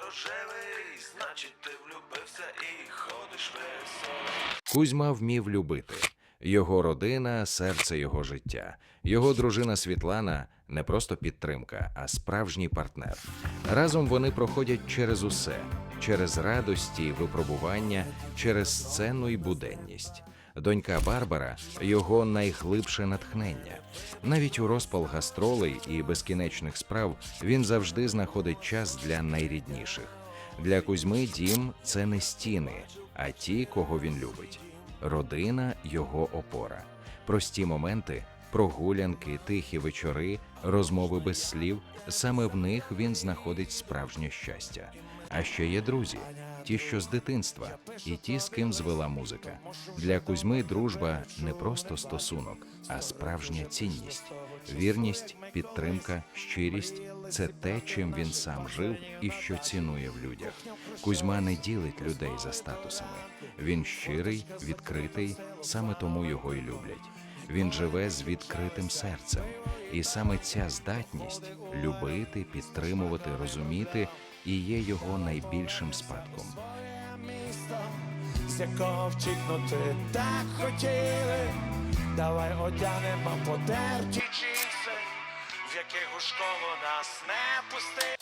рожевий, значить ти влюбився і ходиш веселий. Кузьма вмів любити. Його родина серце його життя. Його дружина Світлана не просто підтримка, а справжній партнер. Разом вони проходять через усе, через радості, випробування, через сцену і буденність. Донька Барбара його найглибше натхнення. Навіть у розпал гастролей і безкінечних справ він завжди знаходить час для найрідніших. Для Кузьми дім це не стіни, а ті, кого він любить. Родина його опора. Прості моменти, прогулянки, тихі вечори, розмови без слів. Саме в них він знаходить справжнє щастя. А ще є друзі, ті, що з дитинства, і ті, з ким звела музика. Для Кузьми дружба не просто стосунок, а справжня цінність. Вірність, підтримка, щирість це те, чим він сам жив і що цінує в людях. Кузьма не ділить людей за статусами. Він щирий, відкритий, саме тому його і люблять. Він живе з відкритим серцем, і саме ця здатність любити, підтримувати, розуміти і є його найбільшим спадком. з якого втікнути так хотіли. Давай одягнемо потерті джинси, в яких у школу нас не пустили.